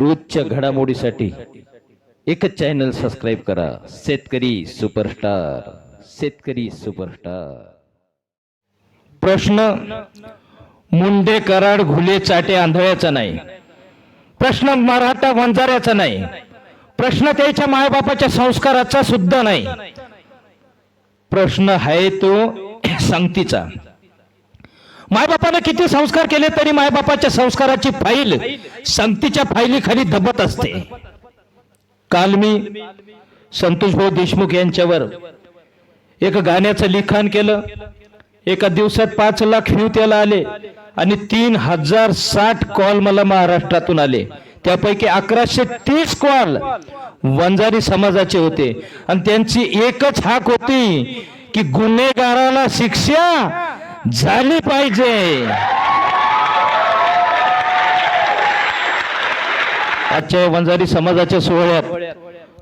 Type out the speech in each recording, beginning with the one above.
रोजच्या घडामोडीसाठी एकच channel subscribe करा. शेतकरी सुपरस्टार शेतकरी सुपरस्टार प्रश्न मुंडे कराड घुले चाटे आंधळ्याचा नाही. प्रश्न मराठा वंजाऱ्याचा नाही. प्रश्न त्याच्या मायबापाच्या संस्काराचा सुद्धा नाही. प्रश्न आहे तो सांगतीचा. मायबापानं किती संस्कार केले तरी मायबापाच्या संस्काराची फाईल संगतीच्या फाईलीखाली दबत असते. काल मी संतोष भाऊ देशमुख यांच्यावर एक गाण्याचं लिखाण केलं. एका दिवसात पाच लाख व्ह्यू त्याला आले आणि तीन हजार साठ कॉल मला महाराष्ट्रातून आले. त्यापैकी अकराशे तीस कॉल वंजारी समाजाचे होते. आणि त्यांची एकच हाक होती की गुन्हेगाराला शिक्षा झाली पाहिजे. आजच्या वंजारी समाजाच्या सोहळ्यात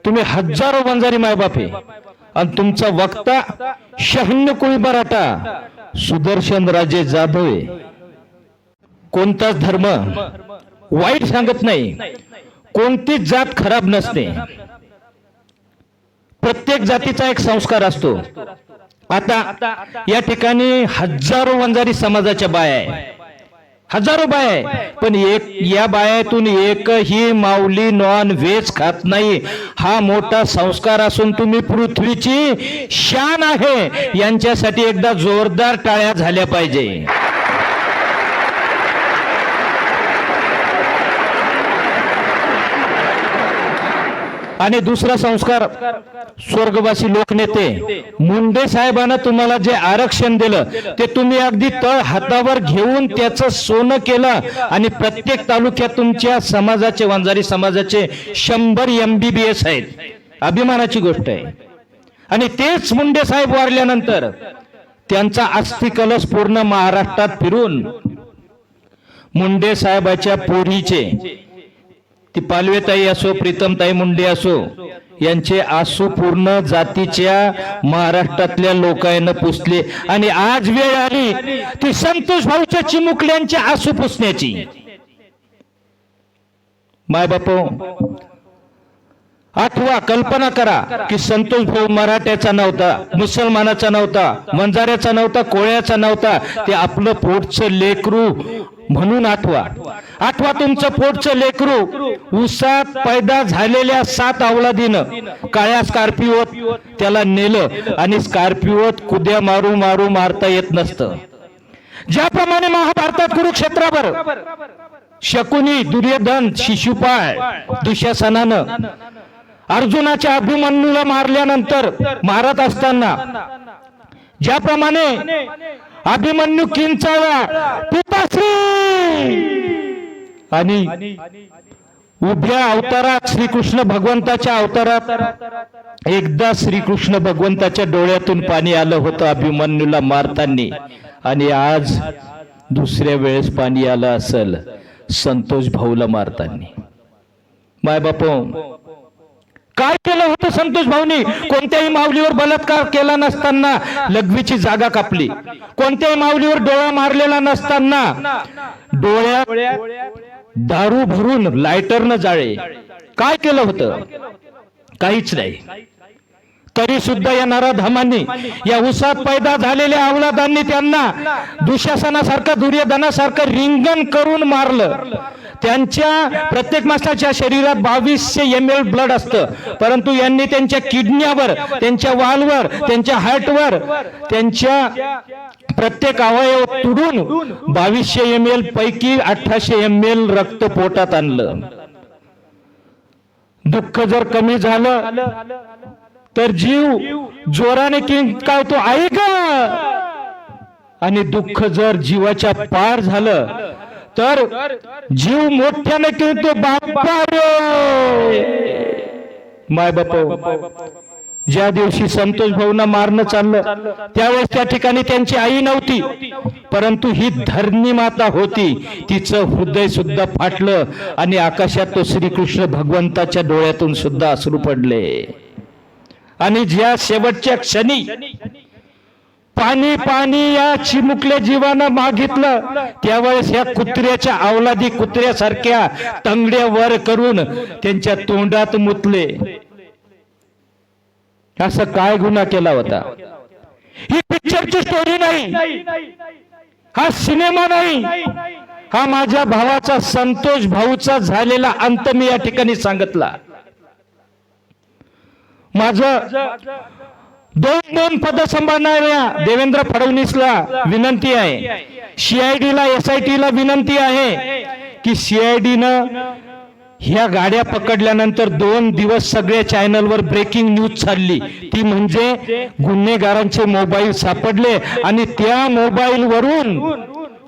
तुम्ही हजारो वंजारी मायबापे आणि तुमचा वक्ता शहाण्य कुळी मराठा सुदर्शन राजे जाधव आहे. कोणताच धर्म वाईट सांगत नाही. कोणतीच जात खराब नसते. प्रत्येक जातीचा एक संस्कार असतो. आता या ठिकाणी हजारो वंजारी समाजाच्या बाया आहे हजारो बाया आहे पण एक या बायातून एकही माऊली नॉन व्हेज खात नाही. हा मोठा संस्कार असून तुम्ही पृथ्वीची शान आहे. यांच्यासाठी एकदा जोरदार टाळ्या झाल्या पाहिजे. आणि दुसरा संस्कार स्वर्गवासी लोकनेते. मुंडे साहेबांना तुम्हाला जे आरक्षण दिलं ते तुम्ही अगदी तळ हातावर घेऊन त्याचं सोनं केलं आणि प्रत्येक तालुक्यात तुमच्या समाजाचे वंजारी समाजाचे शंभर एम बी बी एस आहेत. अभिमानाची गोष्ट आहे. आणि तेच मुंडे साहेब वारल्यानंतर त्यांचा अस्थि कलश पूर्ण महाराष्ट्रात फिरून मुंडे साहेबाच्या पोरीचे ती पालवेताई असो प्रीतमताई मुंडे असो यांचे आसू पूर्ण जातीच्या महाराष्ट्रातल्या लोकांना पुसले. आणि आज वेळ आली ती संतोष भाऊच्या चिमुकल्यांच्या आसू पुसण्याची. माय बापू आठवा कल्पना करा की संतोष भाऊ मराठ्याचा नव्हता मुसलमानाचा नव्हता वंजाऱ्याचा नव्हता कोळ्याचा नव्हता. ते आपलं पोटचं लेकरू म्हणून आठवा. आठवा तुमचं पोटचं लेकरू. उसात पैदा झालेल्या सात अवलादीनं काळ्या स्कॉर्पिओत त्याला नेलं आणि स्कॉर्पिओत कुद्या मारू मारू मारता येत नसतं. ज्याप्रमाणे महाभारतात कुरुक्षेत्रावर शकुनी दुर्योधन शिशुपाळ दुशासनानं अर्जुनाच्या अभिमन्यूला मारल्यानंतर मारत असताना ज्याप्रमाणे अभिमन्यू किंचाळा पिताश्री! आणि उभ्या अवतारात श्रीकृष्ण भगवंताच्या अवतारात एकदा श्रीकृष्ण भगवंताच्या डोळ्यातून पाणी आलं होतं अभिमन्यूला मारताना. आणि आज दुसऱ्या वेळेस पाणी आलं असेल संतोष भाऊला मारताना. माय बापू काय केलं होतं संतोष भाऊनी? कोणत्याही माऊलीवर बलात्कार केला नसताना लघवीची जागा कापली. कोणत्याही माऊलीवर डोळा मारलेला नसताना डोळ्या दारू भरून लायटरनं जाळे. काय केलं होतं? काहीच नाही. तरी सुद्धा या नराधमांनी या उसात पैदा झालेल्या अवलादांनी त्यांना दुशासनासारखं दुर्योधनासारखं रिंगण करून मारलं. त्यांच्या प्रत्येक माणसाच्या शरीरात बावीसशे एम एल ब्लड असतं. परंतु यांनी त्यांच्या किडन्यावर त्यांच्या वालवर त्यांच्या हार्टवर त्यांच्या प्रत्येक अवयव तुडून बावीसशे एम एल पैकी अठराशे एम एल रक्त पोटात आणलं. दुःख जर कमी झालं तर जीव जोराने काय तो ऐक आणि दुःख जर जीवाच्या पार झालं तर जीव मोठ्याने किंतो बाप्पा रे माय बाप हो. ज्या दिवशी संतोष भाऊना मारणं चाललं त्यावेळेस त्या ठिकाणी त्यांची आई नव्हती. परंतु ही धरणी माता होती. तिचं हृदय सुद्धा फाटलं आणि आकाशात तो श्रीकृष्ण भगवंताच्या डोळ्यातून सुद्धा अश्रू पडले. आणि ज्या शेवटच्या क्षणी पाणी पाणी या चिमुकल्या जीवानं मागितलं. त्यावेळेस या कुत्र्याच्या अवलादी कुत्र्यासारख्या तंगड्या वर करून त्यांच्या तोंडात मुतले. असं काय गुन्हा केला होता? ही पिक्चरची स्टोरी नाही. हा सिनेमा नाही. हा माझ्या भावाचा संतोष भाऊचा झालेला अंत मी या ठिकाणी सांगितला. माझं दोन दोन पद सांभाळणाऱ्या देवेंद्र फडणवीसला विनंती आहे. सीआयडीला एस आय टीला विनंती आहे की सीआयडीनं न ह्या गाड्या पकडल्यानंतर दोन दिवस सगळ्या चॅनलवर ब्रेकिंग न्यूज चालली. ती म्हणजे गुन्हेगारांचे मोबाईल सापडले आणि त्या मोबाईलवरून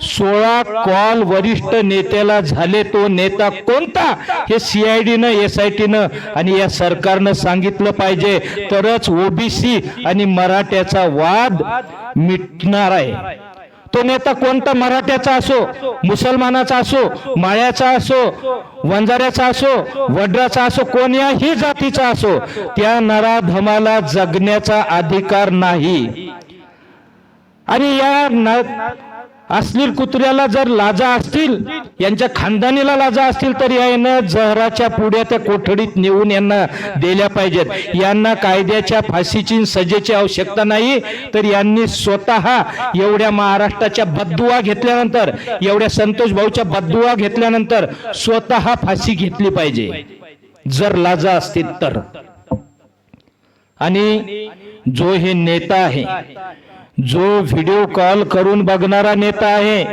सोळा कॉल वरिष्ठ नेत्याला झाले तो नेता कोणता? हे सीआयडीनं एस आय टीनं आणि या सरकारनं सांगितलं पाहिजे. तरच ओबीसी आणि मराठ्याचा वाद मिटणार आहे. तो नेता कोणता? मराठ्याचा असो मुसलमानाचा असो माळ्याचा असो वंजाऱ्याचा असो वड्राचा असो कोण्याही जातीचा असो त्या नराधमाला जगण्याचा अधिकार नाही. आणि या न- अश्लील कुत्र्याला जर लाजा असतील यांच्या खानदानीला लाजा असतील तर यानं जहराच्या पुढ्या त्या कोठडीत नेऊन यांना दिल्या पाहिजेत. यांना कायद्याच्या फाशीची सजेची आवश्यकता नाही तर यांनी स्वतः एवढ्या महाराष्ट्राच्या बद्दुआ घेतल्यानंतर एवढ्या संतोष भाऊच्या बद्दुआ घेतल्यानंतर स्वतः फाशी घेतली पाहिजे. जर लाजा असतील तर. आणि जो हे नेता आहे जो व्हिडिओ कॉल करून बघणारा नेता आहे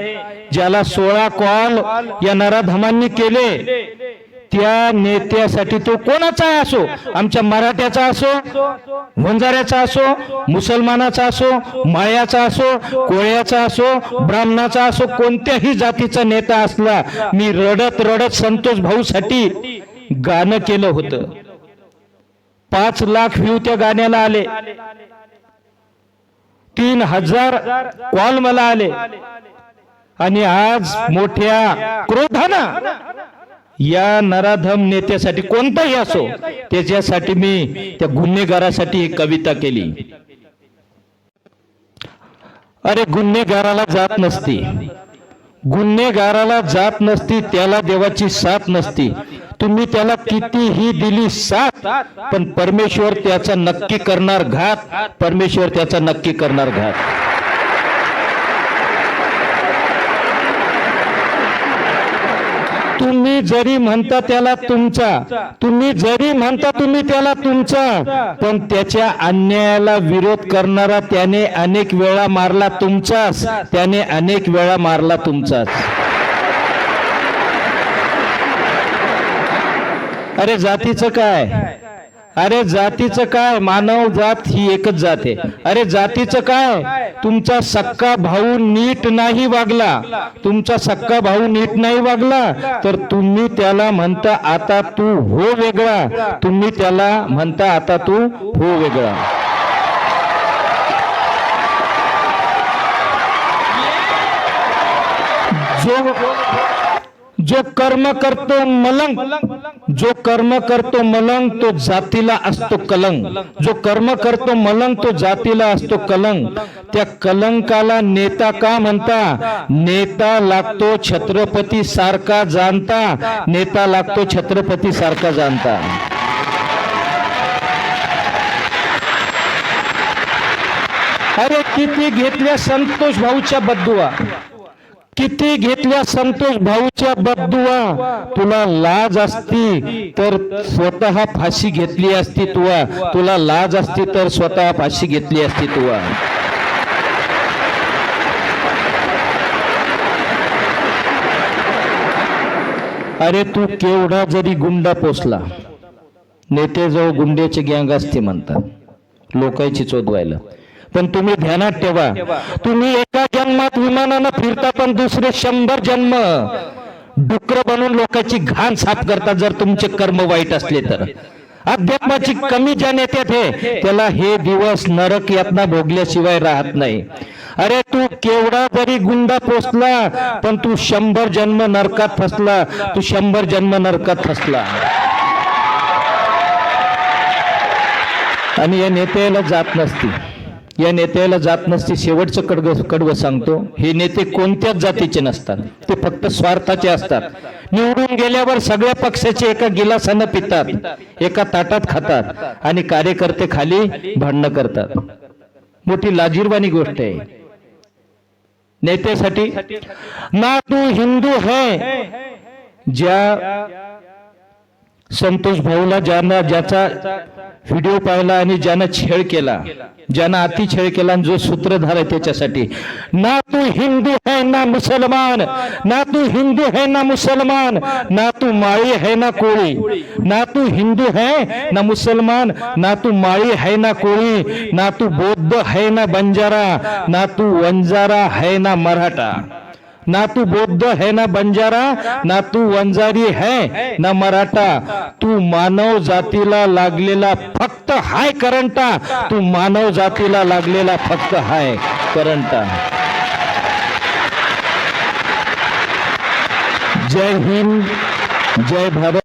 ज्याला सोळा कॉल या नराधमांनी केले त्या नेत्यासाठी तो कोणाचा असो आमच्या मराठ्याचा असो वंजाऱ्याचा असो मुसलमानाचा असो माळ्याचा असो कोळ्याचा असो ब्राह्मणाचा असो कोणत्याही जातीचा नेता असला मी रडत रडत संतोष भाऊसाठी गाणं केलं होतं. पाच लाख व्ह्यू त्या गाण्याला आले. तीन हजार कॉल मला आले. आणि आज मोठ्या क्रोधानं या नराधम नेत्यासाठी कोणताही असो त्याच्यासाठी मी त्या गुन्हेगारासाठी एक कविता केली. अरे गुन्हेगाराला जात नसती. गुन्हेगाराला जात नसती त्याला देवाची साथ नसती. तुम्ही त्याला कितीही दिली साथ पण परमेश्वर त्याचा नक्की करणार घात परमेश्वर त्याचा नक्की करणार घात. तुम्ही जरी म्हणता त्याला तुमचा तुम्ही जरी म्हणता तुम्ही त्याला तुमचा पण त्याच्या अन्यायाला विरोध करणारा त्याने अनेक वेळा मारला तुमचाच त्याने अनेक वेळा मारला तुमचाच. अरे जातीचं काय? अरे जातीचं काय? मानव जात ही एकच जात आहे. अरे जातीचं काय? तुमचा सक्का भाऊ नीट नाही वागला. तुमचा सक्का भाऊ नीट नाही वागला तर तुम्ही त्याला म्हणता आता तू हो वेगळा. तुम्ही त्याला म्हणता आता तू हो वेगळा. जो जो कर्म करतो मलंग जो कर्म करतो मलंग तो जातीला असतो कलंग. जो कर्म करतो मलंग तो जातीला असतो कलंग. त्या कलंकाला नेता का म्हणता? नेता लागतो छत्रपती सारखा जाणता. नेता लागतो छत्रपती सारखा जाणता. अरे किती घेतल्या संतोष भाऊच्या बद्दुआ किती घेतल्या संतोष भाऊच्या बद्दुआ तुला लाज असती तर स्वतः फाशी घेतली असती तुवा. तुला लाज असती तर स्वतः फाशी घेतली असती तुवा. अरे तू केवढा जरी गुंडा पोचला नेत्याजवळ गुंड्याचे गँग असते म्हणतात लोकांची चोदवायला पण तुम्ही ध्यानात ठेवा. तुम्ही एका जन्मात विमानानं फिरता पण दुसरे शंभर जन्म. डुकर बनून लोकांची घाण साफ करता जर तुमचे कर्म वाईट असले तर. अध्यात्माची कमी ज्या नेत्यात आहे त्याला हे दिवस नरक यातना भोगल्याशिवाय राहत नाही. अरे तू केवढा जरी गुंडा पोचला पण तू शंभर जन्म नरकात फसला. तू शंभर जन्म नरकात फसला. आणि या नेत्याला जात नसती. या नेत्याला जात नसते शेवटचं कडग कडवं सांगतो हे नेते कोणत्याच जातीचे नसतात. ते फक्त स्वार्थाचे असतात. निवडून गेल्यावर सगळ्या पक्षाचे एका गिलासानं पितात एका ताटात खातात आणि कार्यकर्ते खाली भांडणं करतात. मोठी लाजीरवाणी गोष्ट आहे. नेत्यासाठी ना तू हिंदू है ज्या संतोष भाऊला ज्यांना ज्याचा व्हिडिओ पाहिला आणि ज्यानं छेड केला ज्यानं अति छेड केला आणि जो सूत्रधार आहे त्याच्यासाठी ना तू हिंदू है ना मुसलमान ना तू हिंदू है ना मुसलमान ना तू माळी है ना कोळी ना तू हिंदू है ना मुसलमान ना तू माळी है ना कोळी ना तू बौद्ध है ना बंजारा ना तू वंजारा है ना मराठा. ना तू बौद्ध है ना बंजारा ना तू वंजारी है ना मराठा। तू मानव जातीला लागलेला फक्त हाय करंटा। तू मानव जातीला लागलेला फक्त हाय करंटा। जय हिंद जय भारत।